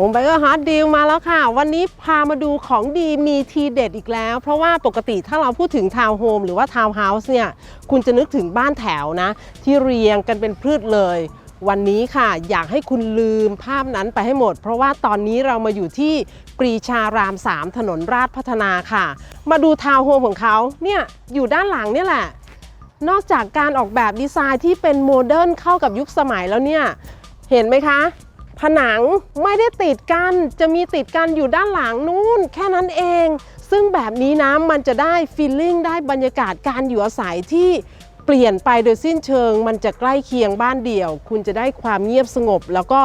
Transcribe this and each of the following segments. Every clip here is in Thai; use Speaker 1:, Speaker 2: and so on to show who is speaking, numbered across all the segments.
Speaker 1: ผมไบเกอร์ฮอตดีลมาแล้วค่ะ วันนี้พามาดูของดีมีทีเด็ดอีกแล้ว เพราะว่าปกติถ้าเราพูดถึงทาวน์โฮมหรือว่าทาวน์เฮาส์เนี่ย คุณจะนึกถึงบ้านแถวนะ ที่เรียงกันเป็นพืชเลย วันนี้ค่ะอยากให้คุณลืมภาพนั้นไปให้หมด เพราะว่าตอนนี้เรามาอยู่ที่ปรีชาราม 3 ถนนราชพัฒนาค่ะ มาดูทาวน์โฮมของเขาเนี่ยอยู่ด้านหลังเนี่ยแหละ นอกจากการออกแบบดีไซน์ที่เป็นโมเดิร์นเข้ากับยุคสมัยแล้วเนี่ยเห็นไหมคะ ผนังไม่ได้ติดกันจะมีติดกันอยู่ด้านหลังนู้นแค่นั้นเอง ซึ่งแบบนี้นะมันจะได้ฟีลลิ่งได้บรรยากาศการอยู่อาศัยที่เปลี่ยนไปโดยสิ้นเชิง มันจะใกล้เคียงบ้านเดี่ยว คุณจะได้ความเงียบสงบ แล้วก็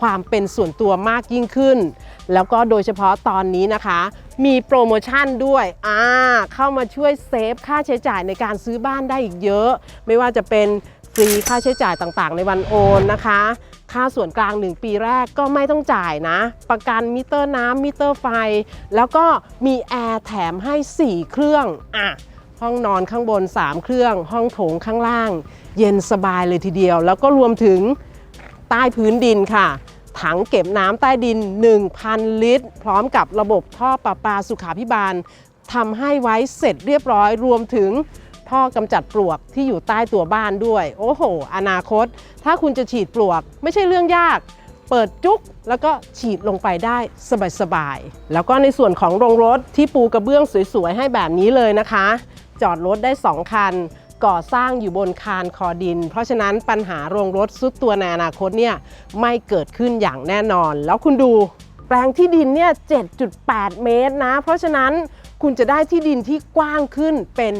Speaker 1: ความเป็นส่วนตัวมากยิ่งขึ้น แล้วก็โดยเฉพาะตอนนี้นะคะ มีโปรโมชั่นด้วยอ่าเข้ามาช่วยเซฟค่าใช้จ่ายในการซื้อบ้านได้อีกเยอะ ไม่ว่าจะเป็นฟรีค่าใช้จ่ายต่างๆ ในวันโอนนะคะ ค่าส่วนกลาง 1 ปีแรกก็ไม่ต้องจ่ายนะ ประกันมิเตอร์น้ำมิเตอร์ไฟ แล้วก็มีแอร์แถมให้ 4 เครื่องอะห้องนอนข้างบน 3 เครื่อง ห้องโถงข้างล่าง เย็นสบายเลยทีเดียว แล้วก็รวมถึงใต้พื้นดินค่ะ ถังเก็บน้ำใต้ดิน 1,000 ลิตร พร้อมกับระบบท่อประปาสุขาพิบาลทำให้ไว้เสร็จเรียบร้อยรวมถึง ท่อกำจัดปลวกที่อยู่ใต้ตัวบ้านด้วย โอ้โห อนาคต ถ้าคุณจะฉีดปลวก ไม่ใช่เรื่องยาก เปิดจุกแล้วก็ฉีดลงไปได้สบายๆ แล้วก็ในส่วนของโรงรถที่ปูกระเบื้องสวยๆ ให้แบบนี้เลยนะคะ จอดรถได้ 2 คัน ก่อสร้างอยู่บนคานคอดิน เพราะฉะนั้นปัญหาโรงรถซุดตัวในอนาคตเนี่ยไม่เกิดขึ้นอย่างแน่นอน แล้วคุณดูแปลงที่ดินเนี่ย 7.8 เมตรนะ เพราะฉะนั้น คุณจะได้ที่ดินที่กว้างขึ้นเป็น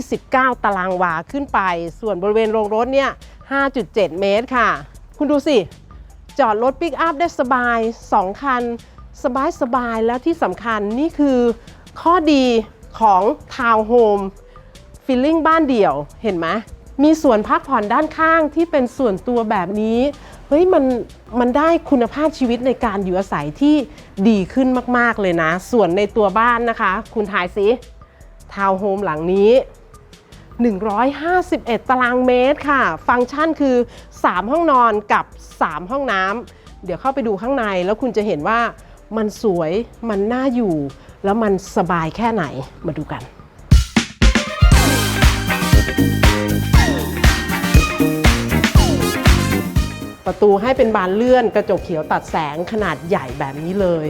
Speaker 1: 29 ตารางวาขึ้นไป ส่วนบริเวณโรงรถเนี่ย 5.7 เมตรค่ะ คุณดูสิ จอดรถปิกอัพได้สบาย 2 คัน สบายสบายแล้วที่สำคัญนี่คือข้อดีของทาวน์โฮมฟีลลิ่งบ้านเดี่ยวเห็นไหมมีส่วนพักผ่อนด้านข้างที่เป็นส่วนตัวแบบนี้ เฮ้ยมันมันได้คุณภาพชีวิตในการอยู่อาศัยที่ดีขึ้นมากๆเลยนะ ส่วนในตัวบ้านนะคะ คุณทายสิทาวน์โฮมหลังนี้ 151 ตารางเมตรค่ะ ฟังก์ชันคือ 3 ห้องนอนกับ 3 ห้องน้ำเดี๋ยวเข้าไปดูข้างในแล้วคุณจะเห็นว่ามันสวยมันน่าอยู่ แล้วมันสบายแค่ไหนมาดูกัน ประตูให้เป็นบานเลื่อนกระจกเขียวตัดแสงขนาดใหญ่แบบนี้เลย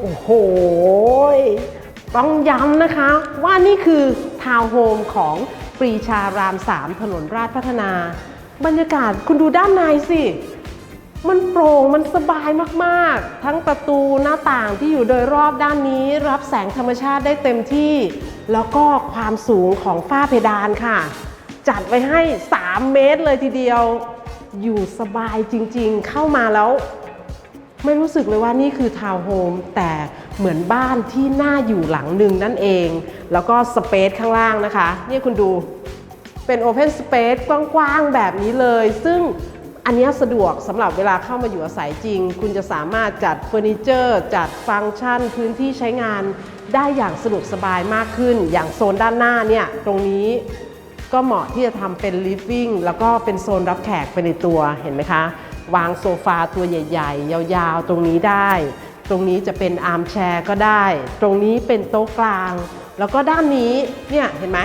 Speaker 1: โอ้โห ต้องย้ำนะคะ ว่านี่คือทาวน์โฮมของปรีชาราม 3 ถนนราชพัฒนา บรรยากาศคุณดูด้านในสิ มันโปร่งมันสบายมากๆ ทั้งประตูหน้าต่างที่อยู่โดยรอบด้านนี้ รับแสงธรรมชาติได้เต็มที่ แล้วก็ความสูงของฝ้าเพดานค่ะ จัดไว้ให้ 3 เมตรเลยทีเดียว อยู่สบายจริงๆ เข้ามาแล้ว ไม่รู้สึกเลยว่านี่คือทาวน์โฮมแต่เหมือนบ้านที่น่าอยู่หลังหนึ่งนั่นเอง แล้วก็สเปซข้างล่างนะคะ นี่คุณดูเป็นโอเพนสเปซกว้างๆแบบนี้เลย ซึ่งอันนี้สะดวกสำหรับเวลาเข้ามาอยู่อาศัยจริง คุณจะสามารถจัดเฟอร์นิเจอร์ จัดฟังก์ชัน พื้นที่ใช้งานได้อย่างสะดวกสบายมากขึ้น อย่างโซนด้านหน้าเนี่ยตรงนี้ ก็เหมาะที่จะทำเป็น living แล้วก็เป็นโซนรับแขกไปในตัวเห็นไหมคะ วางโซฟาตัวใหญ่ ๆ ยาวๆ ตรงนี้ได้ ตรงนี้จะเป็นอาร์มแชร์ก็ได้ ตรงนี้เป็นโต๊ะกลาง แล้วก็ด้านนี้เนี่ยเห็นไหม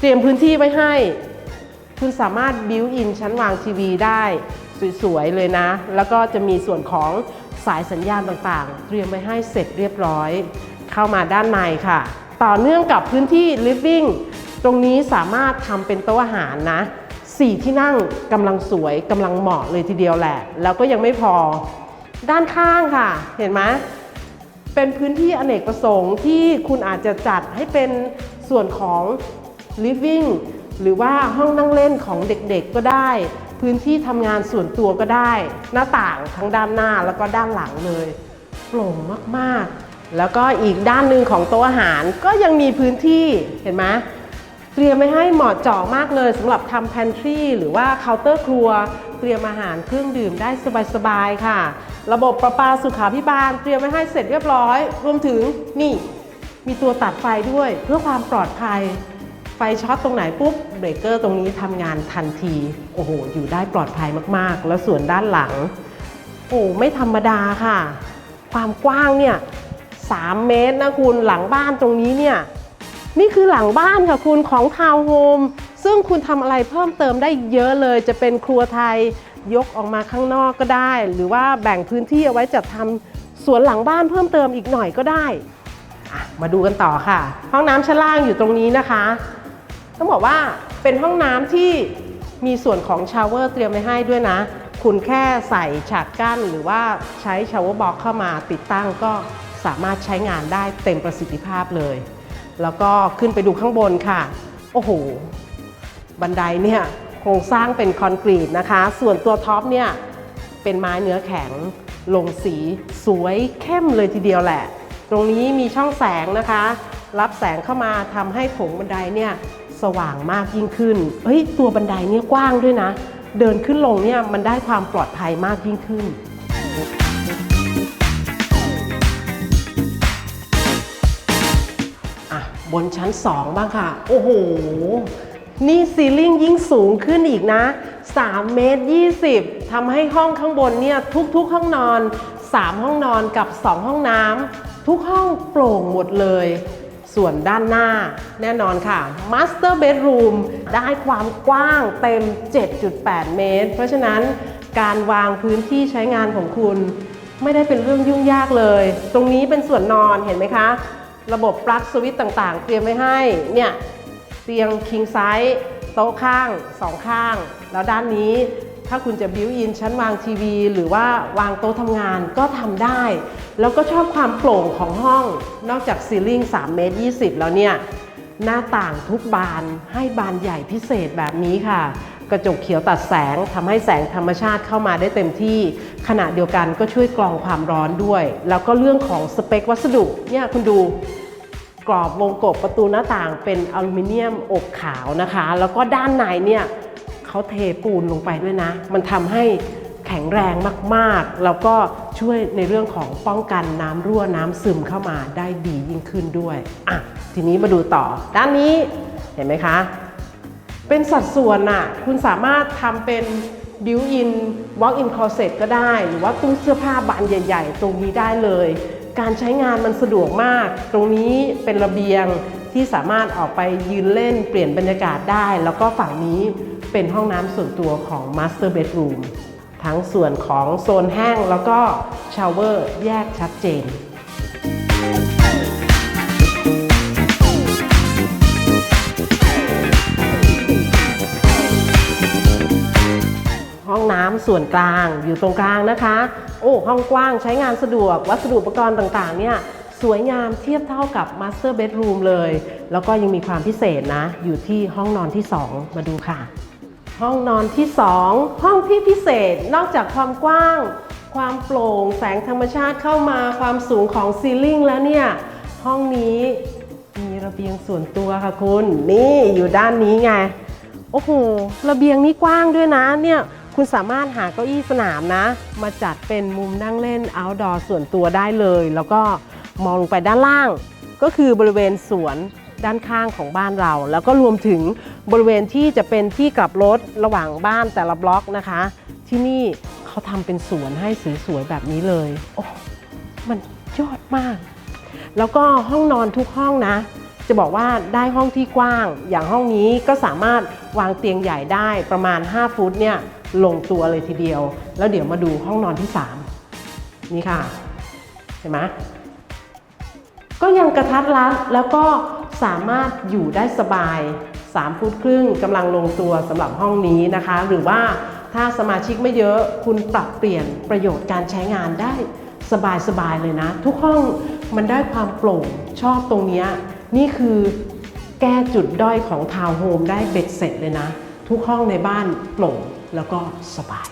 Speaker 1: เตรียมพื้นที่ไว้ให้ คุณสามารถบิวอินชั้นวางทีวีได้สวยๆเลยนะ แล้วก็จะมีส่วนของสายสัญญาณต่างๆ เตรียมไว้ให้เสร็จเรียบร้อย เข้ามาด้านในค่ะ ต่อเนื่องกับพื้นที่ living ตรงนี้สามารถทำเป็นโต๊ะอาหารนะสี่ที่นั่งกำลังสวยกำลังเหมาะเลยทีเดียวแหละ แล้วก็ยังไม่พอ ด้านข้างค่ะ เห็นไหมเป็นพื้นที่อเนกประสงค์ที่คุณอาจจะจัดให้เป็นส่วนของ living หรือว่าห้องนั่งเล่นของเด็กๆก็ได้ พื้นที่ทำงานส่วนตัวก็ได้ หน้าต่างทั้งด้านหน้าแล้วก็ด้านหลังเลยโปร่งมากๆ แล้วก็อีกด้านหนึ่งของโต๊ะอาหารก็ยังมีพื้นที่เห็นไหม เตรียมไว้ให้เหมาะเจาะมากเลยสำหรับทำ pantry หรือว่าเคาน์เตอร์ครัว เตรียมอาหารเครื่องดื่มได้สบายๆค่ะ ระบบประปาสุขาพิบาล เตรียมไว้ให้เสร็จเรียบร้อย รวมถึงนี่มีตัวตัดไฟด้วยเพื่อความปลอดภัย ไฟช็อตตรงไหนปุ๊บเบรกเกอร์ตรงนี้ทำงานทันที โอ้โห อยู่ได้ปลอดภัยมากๆ แล้วส่วนด้านหลัง โอ้ไม่ธรรมดาค่ะ ความกว้างเนี่ย3เมตรนะคุณหลังบ้านตรงนี้เนี่ย นี่คือหลังบ้านค่ะคุณของทาวน์โฮมซึ่งคุณทำอะไรเพิ่มเติมได้เยอะเลย จะเป็นครัวไทยยกออกมาข้างนอกก็ได้ หรือว่าแบ่งพื้นที่เอาไว้จัดทำสวนหลังบ้านเพิ่มเติมอีกหน่อยก็ได้อะมาดูกันต่อค่ะ ห้องน้ำชั้นล่างอยู่ตรงนี้นะคะ ต้องบอกว่าเป็นห้องน้ำที่มีส่วนของชาวเวอร์เตรียมไว้ให้ด้วยนะ คุณแค่ใส่ฉากกั้น หรือว่าใช้ชาวเวอร์บ็อกเข้ามาติดตั้งก็สามารถใช้งานได้เต็มประสิทธิภาพเลย แล้วก็ขึ้นไปดูข้างบนค่ะ โอ้โห บันไดเนี่ยโครงสร้างเป็นคอนกรีตนะคะ ส่วนตัวท็อปเนี่ยเป็นไม้เนื้อแข็ง ลงสีสวยเข้มเลยทีเดียวแหละ ตรงนี้มีช่องแสงนะคะ รับแสงเข้ามาทำให้โถงบันไดเนี่ยสว่างมากยิ่งขึ้น เฮ้ย ตัวบันไดเนี่ยกว้างด้วยนะ เดินขึ้นลงเนี่ยมันได้ความปลอดภัยมากยิ่งขึ้น บนชั้น 2 บ้างค่ะ โอ้โห นี่ซีลิ่งยิ่งสูงขึ้นอีกนะ 3 เมตร 20ทำให้ห้องข้างบนเนี่ยทุกๆห้องนอน 3 ห้องนอนกับ 2 ห้องน้ำทุกห้องโปร่งหมดเลย ส่วนด้านหน้าแน่นอนค่ะ Master Bedroom ได้ความกว้างเต็ม 7.8 เมตร เพราะฉะนั้นการวางพื้นที่ใช้งานของคุณ ไม่ได้เป็นเรื่องยุ่งยากเลย ตรงนี้เป็นส่วนนอนเห็นไหมคะ ระบบปลั๊กสวิตต่างๆ เตรียมไว้ให้ เนี่ย เตียง king size โต๊ะข้างสองข้าง แล้วด้านนี้ถ้าคุณจะบิวอินชั้นวางทีวี หรือว่าวางโต๊ะทำงานก็ทำได้ แล้วก็ชอบความโปร่งของห้อง นอกจากซีลิ่ง3เมตร20 แล้วเนี่ย หน้าต่างทุกบานให้บานใหญ่พิเศษแบบนี้ค่ะ กระจกเขียวตัดแสงทำให้แสงธรรมชาติเข้ามาได้เต็มที่ ขณะเดียวกันก็ช่วยกรองความร้อนด้วย แล้วก็เรื่องของสเปควัสดุเนี่ยคุณดูกรอบวงกบประตูหน้าต่างเป็นอลูมิเนียมอบขาวนะคะ แล้วก็ด้านในเนี่ยเขาเทปูนลงไปด้วยนะ มันทำให้แข็งแรงมากๆ แล้วก็ช่วยในเรื่องของป้องกันน้ำรั่วน้ำซึมเข้ามาได้ดียิ่งขึ้นด้วยอะทีนี้มาดูต่อ ด้านนี้เห็นไหมคะ เป็นสัดส่วนน่ะคุณสามารถทำเป็น built-in walk-in closet ก็ได้ หรือว่าตู้เสื้อผ้าบานใหญ่ ๆ ตรงนี้ได้เลย การใช้งานมันสะดวกมาก ตรงนี้เป็นระเบียงที่สามารถออกไปยืนเล่นเปลี่ยนบรรยากาศได้ แล้วก็ฝั่งนี้เป็นห้องน้ำส่วนตัวของ master bedroom ทั้งส่วนของโซนแห้งแล้วก็ชาวเวอร์แยกชัดเจน น้ำส่วนกลางอยู่ตรงกลางนะคะ โอ้ห้องกว้างใช้งานสะดวก วัสดุอุปกรณ์ต่างๆเนี่ยสวยงามเทียบเท่ากับ Master Bedroom เลย แล้วก็ยังมีความพิเศษนะ อยู่ที่ห้องนอนที่ 2 มาดูค่ะ ห้องนอนที่ 2 ห้องที่พิเศษนอกจากความกว้าง ความโปร่ง แสงธรรมชาติเข้ามาความสูงของซีลิ่งแล้วเนี่ย ห้องนี้มีระเบียงส่วนตัวค่ะคุณ นี่อยู่ด้านนี้ไง โอ้โห ระเบียงนี้กว้างด้วยนะเนี่ย คุณสามารถหาเก้าอี้สนามนะ มาจัดเป็นมุมนั่งเล่น outdoor ส่วนตัวได้เลย แล้วก็มองลงไปด้านล่าง ก็คือบริเวณสวนด้านข้างของบ้านเรา แล้วก็รวมถึงบริเวณที่จะเป็นที่กลับรถระหว่างบ้านแต่ละบล็อกนะคะ ที่นี่เขาทำเป็นสวนให้สวยๆแบบนี้เลย โอ้ มันยอดมาก แล้วก็ห้องนอนทุกห้องนะ จะบอกว่าได้ห้องที่กว้าง อย่างห้องนี้ก็สามารถวางเตียงใหญ่ได้ประมาณ 5 ฟุตเนี่ยลงตัวเลยทีเดียว แล้วเดี๋ยวมาดูห้องนอนที่ 3 นี่ค่ะ เห็นไหมก็ยังกระทัดรัดแล้วก็สามารถอยู่ได้สบาย 3 ฟุตครึ่งกำลังลงตัวสำหรับห้องนี้นะคะ หรือว่าถ้าสมาชิกไม่เยอะคุณปรับเปลี่ยนประโยชน์การใช้งานได้สบายๆเลยนะ ทุกห้องมันได้ความโปร่งชอบตรงเนี้ย นี่คือแก้จุดด้อยของทาวน์โฮมได้เบ็ดเสร็จเลยนะ ทุกห้องในบ้านโปร่งแล้วก็สบาย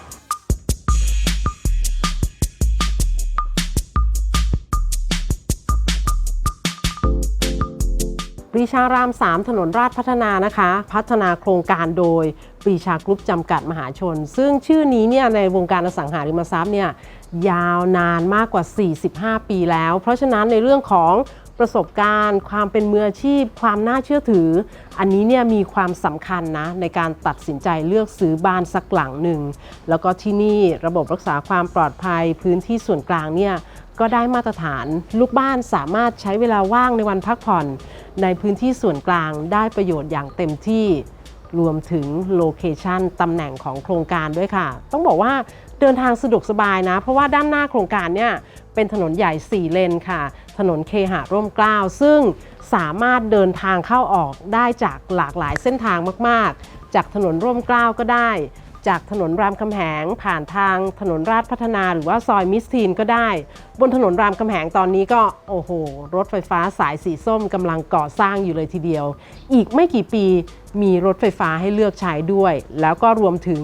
Speaker 1: ปรีชาราม 3 ถนนราชพัฒนานะคะ พัฒนาโครงการโดยปรีชากรุ๊ปจำกัดมหาชน ซึ่งชื่อนี้เนี่ยในวงการอสังหาริมทรัพย์เนี่ยยาวนานมากกว่า 45 ปีแล้ว เพราะฉะนั้นในเรื่องของ ประสบการณ์ ความเป็นมืออาชีพ ความน่าเชื่อถือ อันนี้เนี่ยมีความสำคัญนะในการตัดสินใจเลือกซื้อบ้านสักหลังหนึ่ง แล้วก็ที่นี่ระบบรักษาความปลอดภัย พื้นที่ส่วนกลางเนี่ยก็ได้มาตรฐานลูกบ้านสามารถใช้เวลาว่างในวันพักผ่อน ในพื้นที่ส่วนกลางได้ประโยชน์อย่างเต็มที่ รวมถึงโลเคชันตำแหน่งของโครงการด้วยค่ะ ต้องบอกว่าเดินทางสะดวกสบายนะ เพราะว่าด้านหน้าโครงการเนี่ยเป็นถนนใหญ่ 4 เลนค่ะ ถนนเคหะร่มเกล้า ซึ่งสามารถเดินทางเข้าออกได้จากหลากหลายเส้นทางมาก ๆ จากถนนร่มเกล้าก็ได้ จากถนนรามคำแหงผ่านทางถนนราชพัฒนาหรือว่าซอยมิสทีนก็ได้ บนถนนรามคำแหงตอนนี้ก็โอ้โห รถไฟฟ้าสายสีส้มกำลังก่อสร้างอยู่เลยทีเดียว อีกไม่กี่ปีมีรถไฟฟ้าให้เลือกใช้ด้วย แล้วก็รวมถึง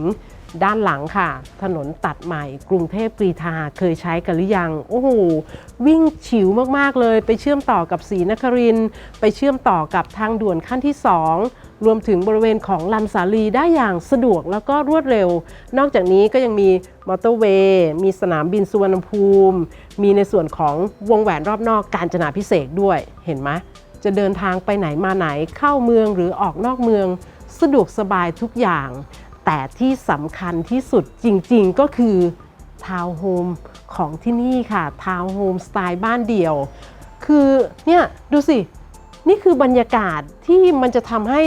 Speaker 1: ด้านหลังค่ะ ถนนตัดใหม่ กรุงเทพกรีฑาเคยใช้กันหรือยัง โอ้โห วิ่งฉิวมาก ๆ เลย ไปเชื่อมต่อกับศรีนครินไปเชื่อมต่อกับทางด่วนขั้นที่ 2 รวมถึงบริเวณของลำสาลีได้อย่างสะดวกแล้วก็รวดเร็ว นอกจากนี้ก็ยังมีมอเตอร์เวย์ มีสนามบินสุวรรณภูมิ มีในส่วนของวงแหวนรอบนอกการจนาพิเศษด้วย เห็นไหมจะเดินทางไปไหนมาไหนเข้าเมืองหรือออกนอกเมือง สะดวกสบายทุกอย่าง แต่ที่สำคัญที่สุดจริงๆก็คือทาวน์โฮมของที่นี่ค่ะทาวน์โฮมสไตล์บ้านเดี่ยว คือเนี่ยดูสิ นี่คือบรรยากาศที่มันจะทำให้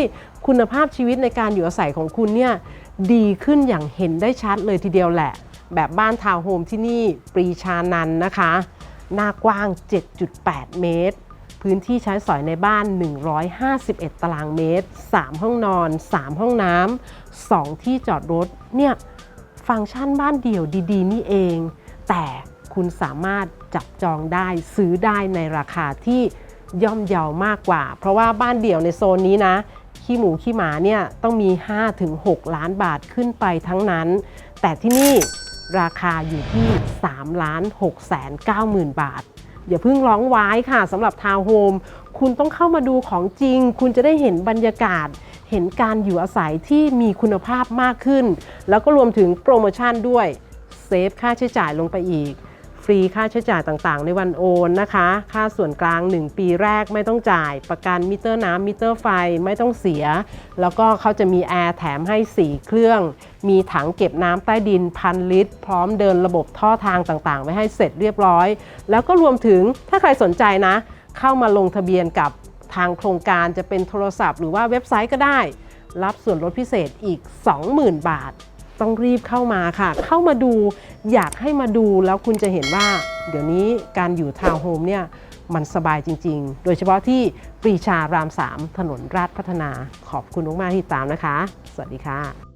Speaker 1: คุณภาพชีวิตในการอยู่อาศัยของคุณเนี่ยดีขึ้นอย่างเห็นได้ชัดเลยทีเดียวแหละ แบบบ้านทาวน์โฮมที่นี่ปรีชานันนะคะ หน้ากว้าง 7.8 เมตร พื้นที่ใช้สอยในบ้าน 151 ตารางเมตร 3 ห้องนอน 3 ห้องน้ำ 2 ที่จอดรถ เนี่ยฟังก์ชันบ้านเดี่ยวดีๆ นี่เอง แต่คุณสามารถจับจองได้ซื้อได้ในราคาที่ ย่อมเยาวมากกว่า เพราะว่าบ้านเดี่ยวในโซนนี้นะ ขี้หมูขี้หมาเนี่ยต้องมี 5-6 ล้านบาทขึ้นไปทั้งนั้น แต่ที่นี่ราคาอยู่ที่3ล้าน6แสน9หมื่นบาท อย่าเพิ่งร้องว้ายค่ะสำหรับทาวน์โฮมคุณต้องเข้ามาดูของจริง คุณจะได้เห็นบรรยากาศ เห็นการอยู่อาศัยที่มีคุณภาพมากขึ้น แล้วก็รวมถึงโปรโมชั่นด้วย เซฟค่าใช้จ่ายลงไปอีก รีค่าใช้จ่ายต่างๆ ในวันโอนนะคะ ค่าส่วนกลาง 1 ปีแรกไม่ต้องจ่าย ประกันมิเตอร์น้ำมิเตอร์ไฟไม่ต้องเสีย แล้วก็เขาจะมีแอร์แถมให้ 4 เครื่อง มีถังเก็บน้ำใต้ดินพันลิตร พร้อมเดินระบบท่อทางต่างๆ ไว้ให้เสร็จเรียบร้อย แล้วก็รวมถึงถ้าใครสนใจนะ เข้ามาลงทะเบียนกับทางโครงการจะเป็นโทรศัพท์หรือว่าเว็บไซต์ก็ได้ รับส่วนลดพิเศษอีก 20,000 บาท ต้องรีบเข้ามาค่ะ เข้ามาดูอยากให้มาดูแล้วคุณจะเห็นว่า เดี๋ยวนี้การอยู่ทาวน์โฮมเนี่ยมันสบายจริง ๆ โดยเฉพาะที่ปรีชารามสามถนนราชพัฒนาขอบคุณมากๆที่ตามนะคะ สวัสดีค่ะ